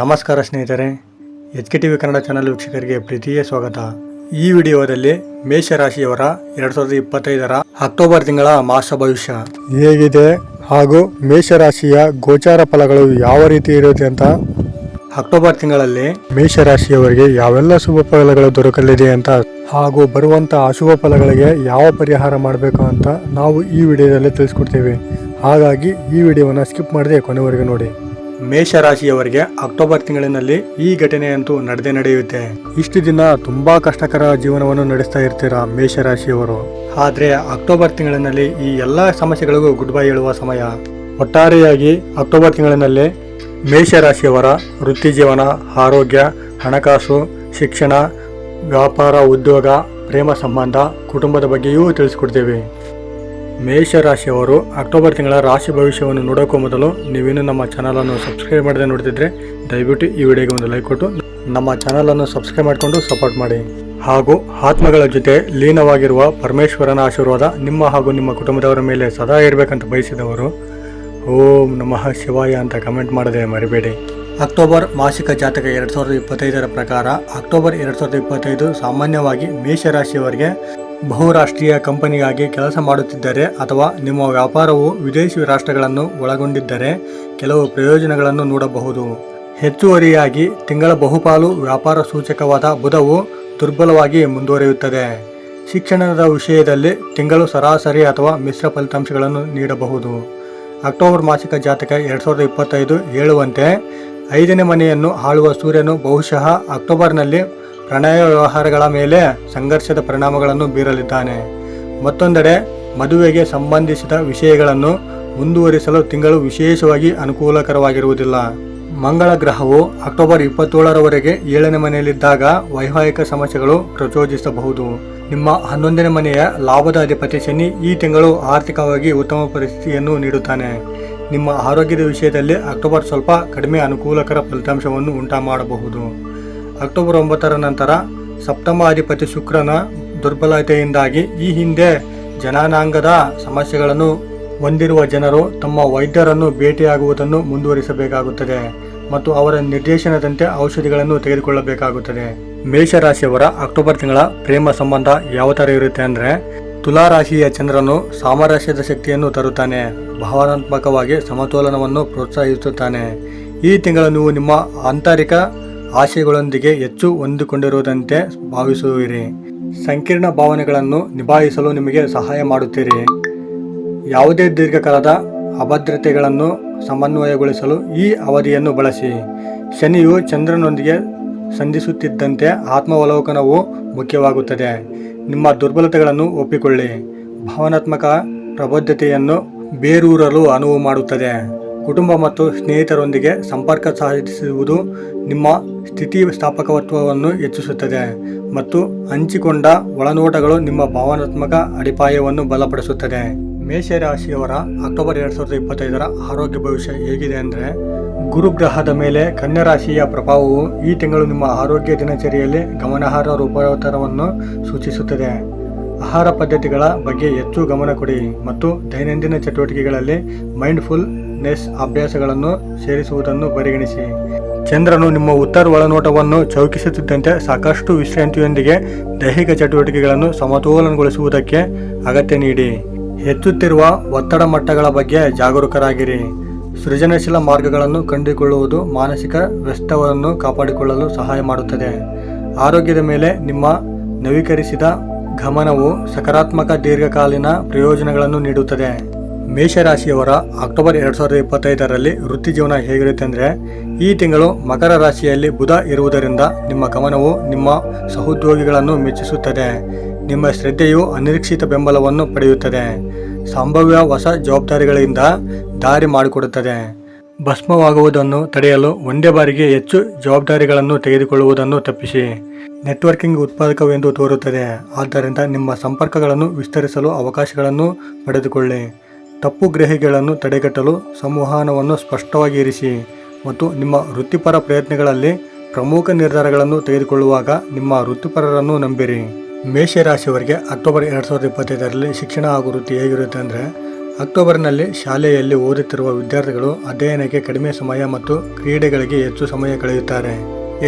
ನಮಸ್ಕಾರ ಸ್ನೇಹಿತರೆ H K T V Kannada channel ವೀಕ್ಷಕರಿಗೆ ಪ್ರೀತಿಯ ಸ್ವಾಗತ. ಈ ವಿಡಿಯೋದಲ್ಲಿ ಮೇಷರಾಶಿಯವರ ಎರಡ್ ಸಾವಿರದ ಇಪ್ಪತ್ತೈದರ ಅಕ್ಟೋಬರ್ ತಿಂಗಳ ಮಾಸ ಭವಿಷ್ಯ. ಹೇಗಿದೆ ಹಾಗೂ ಮೇಷರಾಶಿಯ ಗೋಚಾರ ಫಲಗಳು ಯಾವ ರೀತಿ ಇರುತ್ತೆ ಅಂತ? ಅಕ್ಟೋಬರ್ ತಿಂಗಳಲ್ಲಿ ಮೇಷರಾಶಿಯವರಿಗೆ ಯಾವೆಲ್ಲ ಶುಭ ಫಲಗಳು ದೊರಕಲಿದೆ ಅಂತ ಹಾಗೂ ಬರುವಂತಹ ಅಶುಭ ಫಲಗಳಿಗೆ ಯಾವ ಪರಿಹಾರ ಮಾಡಬೇಕು ಅಂತ ನಾವು ಈ ವಿಡಿಯೋದಲ್ಲಿ ತಿಳಿಸ್ಕೊಡ್ತೇವೆ. ಹಾಗಾಗಿ ಈ ವಿಡಿಯೋವನ್ನು ಸ್ಕಿಪ್ ಮಾಡದೆ ಕೊನೆವರೆಗೂ ನೋಡಿ. ಮೇಷರಾಶಿಯವರಿಗೆ ಅಕ್ಟೋಬರ್ ತಿಂಗಳಿನಲ್ಲಿ ಈ ಘಟನೆಯಂತೂ ನಡೆದೇ ನಡೆಯುತ್ತೆ. ಇಷ್ಟು ದಿನ ತುಂಬಾ ಕಷ್ಟಕರ ಜೀವನವನ್ನು ನಡೆಸ್ತಾ ಇರ್ತೀರಾ ಮೇಷರಾಶಿಯವರು? ಆದ್ರೆ ಅಕ್ಟೋಬರ್ ತಿಂಗಳಿನಲ್ಲಿ ಈ ಎಲ್ಲಾ ಸಮಸ್ಯೆಗಳಿಗೂ ಗುಡ್ ಬೈ ಹೇಳುವ ಸಮಯ. ಒಟ್ಟಾರೆಯಾಗಿ ಅಕ್ಟೋಬರ್ ತಿಂಗಳಿನಲ್ಲಿ ಮೇಷರಾಶಿಯವರ ವೃತ್ತಿ ಜೀವನ, ಆರೋಗ್ಯ, ಹಣಕಾಸು, ಶಿಕ್ಷಣ, ವ್ಯಾಪಾರ, ಉದ್ಯೋಗ, ಪ್ರೇಮ ಸಂಬಂಧ, ಕುಟುಂಬದ ಬಗ್ಗೆಯೂ ತಿಳಿಸ್ಕೊಡ್ತೇವೆ. ಮೇಷರಾಶಿಯವರು ಅಕ್ಟೋಬರ್ ತಿಂಗಳ ರಾಶಿ ಭವಿಷ್ಯವನ್ನು ನೋಡೋಕ್ಕೂ ಮೊದಲು ನೀವೇನು ನಮ್ಮ ಚಾನಲನ್ನು ಸಬ್ಸ್ಕ್ರೈಬ್ ಮಾಡದೆ ನೋಡ್ತಿದ್ರೆ ದಯವಿಟ್ಟು ಈ ವಿಡಿಯೋಗೆ ಒಂದು ಲೈಕ್ ಕೊಟ್ಟು ನಮ್ಮ ಚಾನಲನ್ನು ಸಬ್ಸ್ಕ್ರೈಬ್ ಮಾಡಿಕೊಂಡು ಸಪೋರ್ಟ್ ಮಾಡಿ. ಹಾಗೂ ಆತ್ಮಗಳ ಜೊತೆ ಲೀನವಾಗಿರುವ ಪರಮೇಶ್ವರನ ಆಶೀರ್ವಾದ ನಿಮ್ಮ ಹಾಗೂ ನಿಮ್ಮ ಕುಟುಂಬದವರ ಮೇಲೆ ಸದಾ ಇರಬೇಕಂತ ಬಯಸಿದವರು, ಓಂ ನಮಃ ಶಿವಾಯ ಅಂತ ಕಮೆಂಟ್ ಮಾಡದೆ ಮರಿಬೇಡಿ. ಅಕ್ಟೋಬರ್ ಮಾಸಿಕ ಜಾತಕ ಎರಡು ಸಾವಿರದ ಇಪ್ಪತ್ತೈದರ ಪ್ರಕಾರ ಅಕ್ಟೋಬರ್ ಎರಡು ಸಾವಿರದ ಇಪ್ಪತ್ತೈದು ಸಾಮಾನ್ಯವಾಗಿ ಮೇಷರಾಶಿಯವರಿಗೆ ಬಹುರಾಷ್ಟ್ರೀಯ ಕಂಪನಿಗಾಗಿ ಕೆಲಸ ಮಾಡುತ್ತಿದ್ದರೆ ಅಥವಾ ನಿಮ್ಮ ವ್ಯಾಪಾರವು ವಿದೇಶಿ ರಾಷ್ಟ್ರಗಳನ್ನು ಒಳಗೊಂಡಿದ್ದರೆ ಕೆಲವು ಪ್ರಯೋಜನಗಳನ್ನು ನೋಡಬಹುದು. ಹೆಚ್ಚುವರಿಯಾಗಿ ತಿಂಗಳ ಬಹುಪಾಲು ವ್ಯಾಪಾರ ಸೂಚಕವಾದ ಬುಧವು ದುರ್ಬಲವಾಗಿ ಮುಂದುವರಿಯುತ್ತದೆ. ಶಿಕ್ಷಣದ ವಿಷಯದಲ್ಲಿ ತಿಂಗಳು ಸರಾಸರಿ ಅಥವಾ ಮಿಶ್ರ ಫಲಿತಾಂಶಗಳನ್ನು ನೀಡಬಹುದು. ಅಕ್ಟೋಬರ್ ಮಾಸಿಕ ಜಾತಕ ಎರಡು ಸಾವಿರದ ಇಪ್ಪತ್ತೈದು ಹೇಳುವಂತೆ ಐದನೇ ಮನೆಯನ್ನು ಆಳುವ ಸೂರ್ಯನು ಬಹುಶಃ ಅಕ್ಟೋಬರ್ನಲ್ಲಿ ಪ್ರಣಯ ವ್ಯವಹಾರಗಳ ಮೇಲೆ ಸಂಘರ್ಷದ ಪರಿಣಾಮಗಳನ್ನು ಬೀರಲಿದ್ದಾನೆ. ಮತ್ತೊಂದೆಡೆ, ಮದುವೆಗೆ ಸಂಬಂಧಿಸಿದ ವಿಷಯಗಳನ್ನು ಮುಂದುವರಿಸಲು ತಿಂಗಳು ವಿಶೇಷವಾಗಿ ಅನುಕೂಲಕರವಾಗಿರುವುದಿಲ್ಲ. ಮಂಗಳ ಗ್ರಹವು ಅಕ್ಟೋಬರ್ ಇಪ್ಪತ್ತೇಳರವರೆಗೆ ಏಳನೇ ಮನೆಯಲ್ಲಿದ್ದಾಗ ವೈವಾಹಿಕ ಸಮಸ್ಯೆಗಳು ಪ್ರಚೋದಿಸಬಹುದು. ನಿಮ್ಮ ಹನ್ನೊಂದನೇ ಮನೆಯ ಲಾಭದ ಅಧಿಪತಿ ಶನಿ ಈ ತಿಂಗಳು ಆರ್ಥಿಕವಾಗಿ ಉತ್ತಮ ಪರಿಸ್ಥಿತಿಯನ್ನು ನೀಡುತ್ತಾನೆ. ನಿಮ್ಮ ಆರೋಗ್ಯದ ವಿಷಯದಲ್ಲಿ ಅಕ್ಟೋಬರ್ ಸ್ವಲ್ಪ ಕಡಿಮೆ ಅನುಕೂಲಕರ ಫಲಿತಾಂಶವನ್ನು ಉಂಟು ಮಾಡಬಹುದು ಅಕ್ಟೋಬರ್ ಒಂಬತ್ತರ ನಂತರ ಸಪ್ತಮ ಅಧಿಪತಿ ಶುಕ್ರನ ದುರ್ಬಲತೆಯಿಂದಾಗಿ ಈ ಹಿಂದೆ ಜನಾನಾಂಗದ ಸಮಸ್ಯೆಗಳನ್ನು ಹೊಂದಿರುವ ಜನರು ತಮ್ಮ ವೈದ್ಯರನ್ನು ಭೇಟಿಯಾಗುವುದನ್ನು ಮುಂದುವರಿಸಬೇಕಾಗುತ್ತದೆ ಮತ್ತು ಅವರ ನಿರ್ದೇಶನದಂತೆ ಔಷಧಿಗಳನ್ನು ತೆಗೆದುಕೊಳ್ಳಬೇಕಾಗುತ್ತದೆ. ಮೇಷರಾಶಿಯವರ ಅಕ್ಟೋಬರ್ ತಿಂಗಳ ಪ್ರೇಮ ಸಂಬಂಧ ಯಾವ ಥರ ಇರುತ್ತೆ ಅಂದರೆ, ತುಲಾರಾಶಿಯ ಚಂದ್ರನು ಸಾಮರಸ್ಯದ ಶಕ್ತಿಯನ್ನು ತರುತ್ತಾನೆ, ಭಾವನಾತ್ಮಕವಾಗಿ ಸಮತೋಲನವನ್ನು ಪ್ರೋತ್ಸಾಹಿಸುತ್ತಾನೆ. ಈ ತಿಂಗಳು ನೀವು ನಿಮ್ಮ ಆಂತರಿಕ ಆಶಯಗಳೊಂದಿಗೆ ಹೆಚ್ಚು ಹೊಂದಿಕೊಂಡಿರುವುದಂತೆ ಭಾವಿಸುವಿರಿ. ಸಂಕೀರ್ಣ ಭಾವನೆಗಳನ್ನು ನಿಭಾಯಿಸಲು ನಿಮಗೆ ಸಹಾಯ ಮಾಡುತ್ತೀರಿ. ಯಾವುದೇ ದೀರ್ಘಕಾಲದ ಅಭದ್ರತೆಗಳನ್ನು ಸಮನ್ವಯಗೊಳಿಸಲು ಈ ಅವಧಿಯನ್ನು ಬಳಸಿ. ಶನಿಯು ಚಂದ್ರನೊಂದಿಗೆ ಸಂಧಿಸುತ್ತಿದ್ದಂತೆ ಆತ್ಮಾವಲೋಕನವು ಮುಖ್ಯವಾಗುತ್ತದೆ. ನಿಮ್ಮ ದುರ್ಬಲತೆಗಳನ್ನು ಒಪ್ಪಿಕೊಳ್ಳಿ. ಭಾವನಾತ್ಮಕ ಪ್ರಬದ್ಧತೆಯನ್ನು ಬೇರೂರಲು ಅನುವು ಮಾಡುತ್ತದೆ. ಕುಟುಂಬ ಮತ್ತು ಸ್ನೇಹಿತರೊಂದಿಗೆ ಸಂಪರ್ಕ ಸಾಧಿಸುವುದು ನಿಮ್ಮ ಸ್ಥಿತಿಸ್ಥಾಪಕತ್ವವನ್ನು ಹೆಚ್ಚಿಸುತ್ತದೆ ಮತ್ತು ಹಂಚಿಕೊಂಡ ಒಳನೋಟಗಳು ನಿಮ್ಮ ಭಾವನಾತ್ಮಕ ಅಡಿಪಾಯವನ್ನು ಬಲಪಡಿಸುತ್ತದೆ. ಮೇಷರಾಶಿಯವರ ಅಕ್ಟೋಬರ್ ಎರಡು ಸಾವಿರದ ಇಪ್ಪತ್ತೈದರ ಆರೋಗ್ಯ ಭವಿಷ್ಯ ಹೇಗಿದೆ ಅಂದರೆ, ಗುರುಗ್ರಹದ ಮೇಲೆ ಕನ್ಯಾ ರಾಶಿಯ ಪ್ರಭಾವವು ಈ ತಿಂಗಳು ನಿಮ್ಮ ಆರೋಗ್ಯ ದಿನಚರಿಯಲ್ಲಿ ಗಮನಾರ್ಹ ರೂಪಾಂತರವನ್ನು ಸೂಚಿಸುತ್ತದೆ. ಆಹಾರ ಪದ್ಧತಿಗಳ ಬಗ್ಗೆ ಹೆಚ್ಚು ಗಮನ ಕೊಡಿ ಮತ್ತು ದೈನಂದಿನ ಚಟುವಟಿಕೆಗಳಲ್ಲಿ ಮೈಂಡ್ಫುಲ್ನೆಸ್ ಅಭ್ಯಾಸಗಳನ್ನು ಸೇರಿಸುವುದನ್ನು ಪರಿಗಣಿಸಿ. ಚಂದ್ರನು ನಿಮ್ಮ ಉತ್ತರ ಒಳನೋಟವನ್ನು ಚೌಕಿಸುತ್ತಿದ್ದಂತೆ ಸಾಕಷ್ಟು ವಿಶ್ರಾಂತಿಯೊಂದಿಗೆ ದೈಹಿಕ ಚಟುವಟಿಕೆಗಳನ್ನು ಸಮತೋಲನಗೊಳಿಸುವುದಕ್ಕೆ ಅಗತ್ಯ ನೀಡಿ. ಹೆಚ್ಚುತ್ತಿರುವ ಒತ್ತಡ ಮಟ್ಟಗಳ ಬಗ್ಗೆ ಜಾಗರೂಕರಾಗಿರಿ. ಸೃಜನಶೀಲ ಮಾರ್ಗಗಳನ್ನು ಕಂಡುಕೊಳ್ಳುವುದು ಮಾನಸಿಕ ವ್ಯಸ್ತವನ್ನು ಕಾಪಾಡಿಕೊಳ್ಳಲು ಸಹಾಯ ಮಾಡುತ್ತದೆ. ಆರೋಗ್ಯದ ಮೇಲೆ ನಿಮ್ಮ ನವೀಕರಿಸಿದ ಗಮನವು ಸಕಾರಾತ್ಮಕ ದೀರ್ಘಕಾಲೀನ ಪ್ರಯೋಜನಗಳನ್ನು ನೀಡುತ್ತದೆ. ಮೇಷರಾಶಿಯವರ ಅಕ್ಟೋಬರ್ ಎರಡು ಸಾವಿರದ ಇಪ್ಪತ್ತೈದರಲ್ಲಿ ವೃತ್ತಿ ಜೀವನ ಹೇಗಿರುತ್ತೆ ಅಂದರೆ, ಈ ತಿಂಗಳು ಮಕರ ರಾಶಿಯಲ್ಲಿ ಬುಧ ಇರುವುದರಿಂದ ನಿಮ್ಮ ಗಮನವು ನಿಮ್ಮ ಸಹೋದ್ಯೋಗಿಗಳನ್ನು ಮೆಚ್ಚಿಸುತ್ತದೆ. ನಿಮ್ಮ ಶ್ರದ್ಧೆಯು ಅನಿರೀಕ್ಷಿತ ಬೆಂಬಲವನ್ನು ಪಡೆಯುತ್ತದೆ. ಸಂಭವ್ಯ ಹೊಸ ಜವಾಬ್ದಾರಿಗಳಿಂದ ದಾರಿ ಮಾಡಿಕೊಡುತ್ತದೆ. ಭಸ್ಮವಾಗುವುದನ್ನು ತಡೆಯಲು ಒಂದೇ ಬಾರಿಗೆ ಹೆಚ್ಚು ಜವಾಬ್ದಾರಿಗಳನ್ನು ತೆಗೆದುಕೊಳ್ಳುವುದನ್ನು ತಪ್ಪಿಸಿ. ನೆಟ್ವರ್ಕಿಂಗ್ ಉತ್ಪಾದಕವೆಂದು ತೋರುತ್ತದೆ. ಆದ್ದರಿಂದ ನಿಮ್ಮ ಸಂಪರ್ಕಗಳನ್ನು ವಿಸ್ತರಿಸಲು ಅವಕಾಶಗಳನ್ನು ಪಡೆದುಕೊಳ್ಳಿ. ತಪ್ಪು ಗ್ರಹಿಕೆಗಳನ್ನು ತಡೆಗಟ್ಟಲು ಸಂವಹನವನ್ನು ಸ್ಪಷ್ಟವಾಗಿ ಇರಿಸಿ ಮತ್ತು ನಿಮ್ಮ ವೃತ್ತಿಪರ ಪ್ರಯತ್ನಗಳಲ್ಲಿ ಪ್ರಮುಖ ನಿರ್ಧಾರಗಳನ್ನು ತೆಗೆದುಕೊಳ್ಳುವಾಗ ನಿಮ್ಮ ವೃತ್ತಿಪರರನ್ನು ನಂಬಿರಿ. ಮೇಷರಾಶಿಯವರಿಗೆ ಅಕ್ಟೋಬರ್ ಎರಡು ಸಾವಿರದ ಇಪ್ಪತ್ತೈದರಲ್ಲಿ ಶಿಕ್ಷಣ ಹಾಗೂ ವೃತ್ತಿ ಹೇಗಿರುತ್ತೆ ಅಂದರೆ, ಅಕ್ಟೋಬರ್ನಲ್ಲಿ ಶಾಲೆಯಲ್ಲಿ ಓದುತ್ತಿರುವ ವಿದ್ಯಾರ್ಥಿಗಳು ಅಧ್ಯಯನಕ್ಕೆ ಕಡಿಮೆ ಸಮಯ ಮತ್ತು ಕ್ರೀಡೆಗಳಿಗೆ ಹೆಚ್ಚು ಸಮಯ ಕಳೆಯುತ್ತಾರೆ.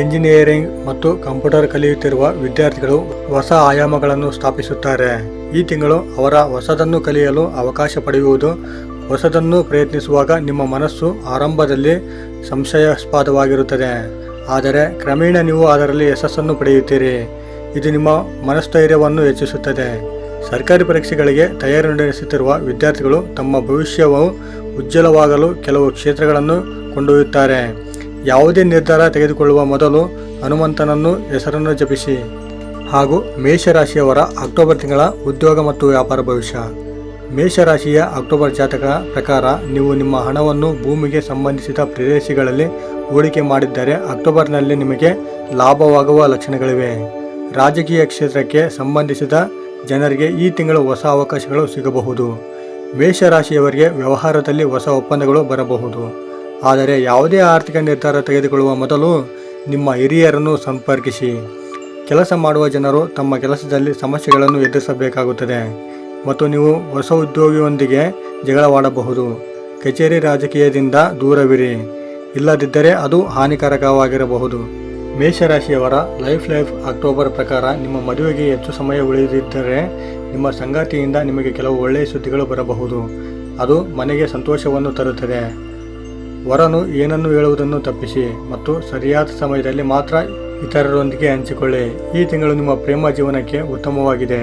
ಎಂಜಿನಿಯರಿಂಗ್ ಮತ್ತು ಕಂಪ್ಯೂಟರ್ ಕಲಿಯುತ್ತಿರುವ ವಿದ್ಯಾರ್ಥಿಗಳು ಹೊಸ ಆಯಾಮಗಳನ್ನು ಸ್ಥಾಪಿಸುತ್ತಾರೆ. ಈ ತಿಂಗಳು ಅವರ ಹೊಸದನ್ನು ಕಲಿಯಲು ಅವಕಾಶ ಪಡೆಯುವುದು. ಹೊಸದನ್ನು ಪ್ರಯತ್ನಿಸುವಾಗ ನಿಮ್ಮ ಮನಸ್ಸು ಆರಂಭದಲ್ಲಿ ಸಂಶಯಾಸ್ಪದವಾಗಿರುತ್ತದೆ. ಆದರೆ ಕ್ರಮೇಣ ನೀವು ಅದರಲ್ಲಿ ಯಶಸ್ಸನ್ನು ಪಡೆಯುತ್ತೀರಿ. ಇದು ನಿಮ್ಮ ಮನಸ್ಥೈರ್ಯವನ್ನು ಹೆಚ್ಚಿಸುತ್ತದೆ. ಸರ್ಕಾರಿ ಪರೀಕ್ಷೆಗಳಿಗೆ ತಯಾರಿ ನಡೆಸುತ್ತಿರುವ ವಿದ್ಯಾರ್ಥಿಗಳು ತಮ್ಮ ಭವಿಷ್ಯವು ಉಜ್ವಲವಾಗಲು ಕೆಲವು ಕ್ಷೇತ್ರಗಳನ್ನು ಕೊಂಡೊಯ್ಯುತ್ತಾರೆ. ಯಾವುದೇ ನಿರ್ಧಾರ ತೆಗೆದುಕೊಳ್ಳುವ ಮೊದಲು ಹನುಮಂತನನ್ನು ಹೆಸರನ್ನು ಜಪಿಸಿ. ಹಾಗೂ ಮೇಷರಾಶಿಯವರ ಅಕ್ಟೋಬರ್ ತಿಂಗಳ ಉದ್ಯೋಗ ಮತ್ತು ವ್ಯಾಪಾರ ಭವಿಷ್ಯ. ಮೇಷರಾಶಿಯ ಅಕ್ಟೋಬರ್ ಜಾತಕ ಪ್ರಕಾರ ನೀವು ನಿಮ್ಮ ಹಣವನ್ನು ಭೂಮಿಗೆ ಸಂಬಂಧಿಸಿದ ಪ್ರದೇಶಗಳಲ್ಲಿ ಹೂಡಿಕೆ ಮಾಡಿದ್ದರೆ ಅಕ್ಟೋಬರ್ನಲ್ಲಿ ನಿಮಗೆ ಲಾಭವಾಗುವ ಲಕ್ಷಣಗಳಿವೆ. ರಾಜಕೀಯ ಕ್ಷೇತ್ರಕ್ಕೆ ಸಂಬಂಧಿಸಿದ ಜನರಿಗೆ ಈ ತಿಂಗಳು ಹೊಸ ಅವಕಾಶಗಳು ಸಿಗಬಹುದು. ಮೇಷರಾಶಿಯವರಿಗೆ ವ್ಯವಹಾರದಲ್ಲಿ ಹೊಸ ಒಪ್ಪಂದಗಳು ಬರಬಹುದು. ಆದರೆ ಯಾವುದೇ ಆರ್ಥಿಕ ನಿರ್ಧಾರ ತೆಗೆದುಕೊಳ್ಳುವ ಮೊದಲು ನಿಮ್ಮ ಹಿರಿಯರನ್ನು ಸಂಪರ್ಕಿಸಿ. ಕೆಲಸ ಮಾಡುವ ಜನರು ತಮ್ಮ ಕೆಲಸದಲ್ಲಿ ಸಮಸ್ಯೆಗಳನ್ನು ಎದುರಿಸಬೇಕಾಗುತ್ತದೆ. ಮತ್ತು ನೀವು ಹೊಸ ಉದ್ಯೋಗಿಯೊಂದಿಗೆ ಜಗಳವಾಡಬಹುದು. ಕಚೇರಿ ರಾಜಕೀಯದಿಂದ ದೂರವಿರಿ. ಇಲ್ಲದಿದ್ದರೆ ಅದು ಹಾನಿಕಾರಕವಾಗಿರಬಹುದು. ಮೇಷರಾಶಿಯವರ ಲೈಫ್ ಲೈಫ್ ಅಕ್ಟೋಬರ್ ಪ್ರಕಾರ ನಿಮ್ಮ ಮದುವೆಗೆ ಹೆಚ್ಚು ಸಮಯ ಉಳಿದಿದ್ದರೆ ನಿಮ್ಮ ಸಂಗಾತಿಯಿಂದ ನಿಮಗೆ ಕೆಲವು ಒಳ್ಳೆಯ ಸುದ್ದಿಗಳು ಬರಬಹುದು. ಅದು ಮನೆಗೆ ಸಂತೋಷವನ್ನು ತರುತ್ತದೆ. ವರನು ಏನನ್ನು ಹೇಳುವುದನ್ನು ತಪ್ಪಿಸಿ ಮತ್ತು ಸರಿಯಾದ ಸಮಯದಲ್ಲಿ ಮಾತ್ರ ಇತರರೊಂದಿಗೆ ಹಂಚಿಕೊಳ್ಳಿ. ಈ ತಿಂಗಳು ನಿಮ್ಮ ಪ್ರೇಮ ಜೀವನಕ್ಕೆ ಉತ್ತಮವಾಗಿದೆ.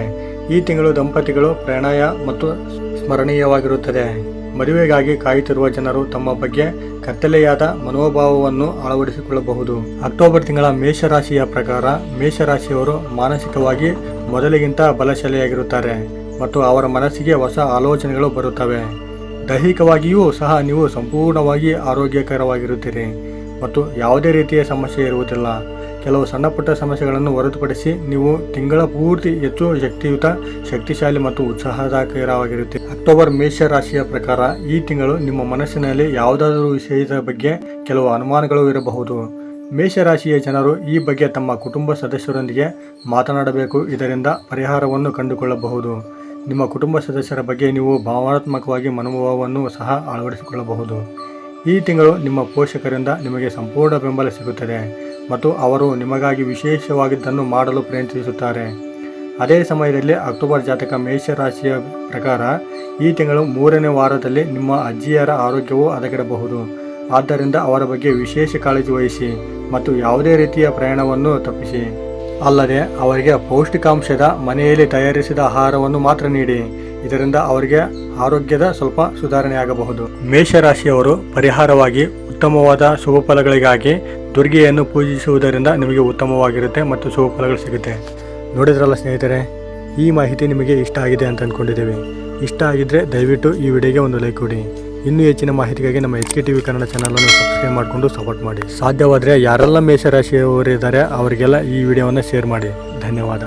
ಈ ತಿಂಗಳು ದಂಪತಿಗಳು ಪ್ರಣಯ ಮತ್ತು ಸ್ಮರಣೀಯವಾಗಿರುತ್ತದೆ. ಮದುವೆಗಾಗಿ ಕಾಯುತ್ತಿರುವ ಜನರು ತಮ್ಮ ಬಗ್ಗೆ ಕತ್ತಲೆಯಾದ ಮನೋಭಾವವನ್ನು ಅಳವಡಿಸಿಕೊಳ್ಳಬಹುದು. ಅಕ್ಟೋಬರ್ ತಿಂಗಳ ಮೇಷರಾಶಿಯ ಪ್ರಕಾರ ಮೇಷರಾಶಿಯವರು ಮಾನಸಿಕವಾಗಿ ಮೊದಲಿಗಿಂತ ಬಲಶಾಲಿಯಾಗಿರುತ್ತಾರೆ ಮತ್ತು ಅವರ ಮನಸ್ಸಿಗೆ ಹೊಸ ಆಲೋಚನೆಗಳು ಬರುತ್ತವೆ. ದೈಹಿಕವಾಗಿಯೂ ಸಹ ನೀವು ಸಂಪೂರ್ಣವಾಗಿ ಆರೋಗ್ಯಕರವಾಗಿರುತ್ತೀರಿ ಮತ್ತು ಯಾವುದೇ ರೀತಿಯ ಸಮಸ್ಯೆ ಇರುವುದಿಲ್ಲ. ಕೆಲವು ಸಣ್ಣ ಪುಟ್ಟ ಸಮಸ್ಯೆಗಳನ್ನು ಹೊರತುಪಡಿಸಿ ನೀವು ತಿಂಗಳ ಪೂರ್ತಿ ಹೆಚ್ಚು ಶಕ್ತಿಯುತ, ಶಕ್ತಿಶಾಲಿ ಮತ್ತು ಉತ್ಸಾಹದಾಯಕರವಾಗಿರುತ್ತೆ ಅಕ್ಟೋಬರ್ ಮೇಷ ರಾಶಿಯ ಪ್ರಕಾರ ಈ ತಿಂಗಳು ನಿಮ್ಮ ಮನಸ್ಸಿನಲ್ಲಿ ಯಾವುದಾದರೂ ವಿಷಯದ ಬಗ್ಗೆ ಕೆಲವು ಅನುಮಾನಗಳು ಇರಬಹುದು. ಮೇಷರಾಶಿಯ ಜನರು ಈ ಬಗ್ಗೆ ತಮ್ಮ ಕುಟುಂಬ ಸದಸ್ಯರೊಂದಿಗೆ ಮಾತನಾಡಬೇಕು. ಇದರಿಂದ ಪರಿಹಾರವನ್ನು ಕಂಡುಕೊಳ್ಳಬಹುದು. ನಿಮ್ಮ ಕುಟುಂಬ ಸದಸ್ಯರ ಬಗ್ಗೆ ನೀವು ಭಾವನಾತ್ಮಕವಾಗಿ ಮನೋಭಾವವನ್ನು ಸಹ ಅಳವಡಿಸಿಕೊಳ್ಳಬಹುದು. ಈ ತಿಂಗಳು ನಿಮ್ಮ ಪೋಷಕರಿಂದ ನಿಮಗೆ ಸಂಪೂರ್ಣ ಬೆಂಬಲ ಸಿಗುತ್ತದೆ. ಮತ್ತು ಅವರು ನಿಮಗಾಗಿ ವಿಶೇಷವಾಗಿದ್ದನ್ನು ಮಾಡಲು ಪ್ರಯತ್ನಿಸುತ್ತಾರೆ. ಅದೇ ಸಮಯದಲ್ಲಿ ಅಕ್ಟೋಬರ್ ಜಾತಕ ಮೇಷರಾಶಿಯ ಪ್ರಕಾರ ಈ ತಿಂಗಳು ಮೂರನೇ ವಾರದಲ್ಲಿ ನಿಮ್ಮ ಅಜ್ಜಿಯರ ಆರೋಗ್ಯವು ಹದಗೆಡಬಹುದು. ಆದ್ದರಿಂದ ಅವರ ಬಗ್ಗೆ ವಿಶೇಷ ಕಾಳಜಿ ವಹಿಸಿ ಮತ್ತು ಯಾವುದೇ ರೀತಿಯ ಪ್ರಯಾಣವನ್ನು ತಪ್ಪಿಸಿ. ಅಲ್ಲದೆ ಅವರಿಗೆ ಪೌಷ್ಟಿಕಾಂಶದ ಮನೆಯಲ್ಲಿ ತಯಾರಿಸಿದ ಆಹಾರವನ್ನು ಮಾತ್ರ ನೀಡಿ. ಇದರಿಂದ ಅವರಿಗೆ ಆರೋಗ್ಯದ ಸ್ವಲ್ಪ ಸುಧಾರಣೆಯಾಗಬಹುದು. ಮೇಷರಾಶಿಯವರು ಪರಿಹಾರವಾಗಿ ಉತ್ತಮವಾದ ಶುಭ ಫಲಗಳಿಗಾಗಿ ದುರ್ಗೆಯನ್ನು ಪೂಜಿಸುವುದರಿಂದ ನಿಮಗೆ ಉತ್ತಮವಾಗಿರುತ್ತೆ ಮತ್ತು ಶುಭ ಫಲಗಳು ಸಿಗುತ್ತೆ. ನೋಡಿದ್ರಲ್ಲ ಸ್ನೇಹಿತರೆ, ಈ ಮಾಹಿತಿ ನಿಮಗೆ ಇಷ್ಟ ಆಗಿದೆ ಅಂತ ಅಂದ್ಕೊಂಡಿದ್ದೇವೆ ಇಷ್ಟ ಆಗಿದ್ದರೆ ದಯವಿಟ್ಟು ಈ ವಿಡಿಯೋಗೆ ಒಂದು ಲೈಕ್ ಕೊಡಿ. ಇನ್ನೂ ಹೆಚ್ಚಿನ ಮಾಹಿತಿಗಾಗಿ ನಮ್ಮ H K T V Kannada ಚಾನಲನ್ನು ಸಬ್ಸ್ಕ್ರೈಬ್ ಮಾಡಿಕೊಂಡು ಸಪೋರ್ಟ್ ಮಾಡಿ. ಸಾಧ್ಯವಾದರೆ ಯಾರೆಲ್ಲ ಮೇಷರಾಶಿಯವರಿದ್ದಾರೆ, ಅವರಿಗೆಲ್ಲ ಈ ವಿಡಿಯೋವನ್ನು ಶೇರ್ ಮಾಡಿ. ಧನ್ಯವಾದ.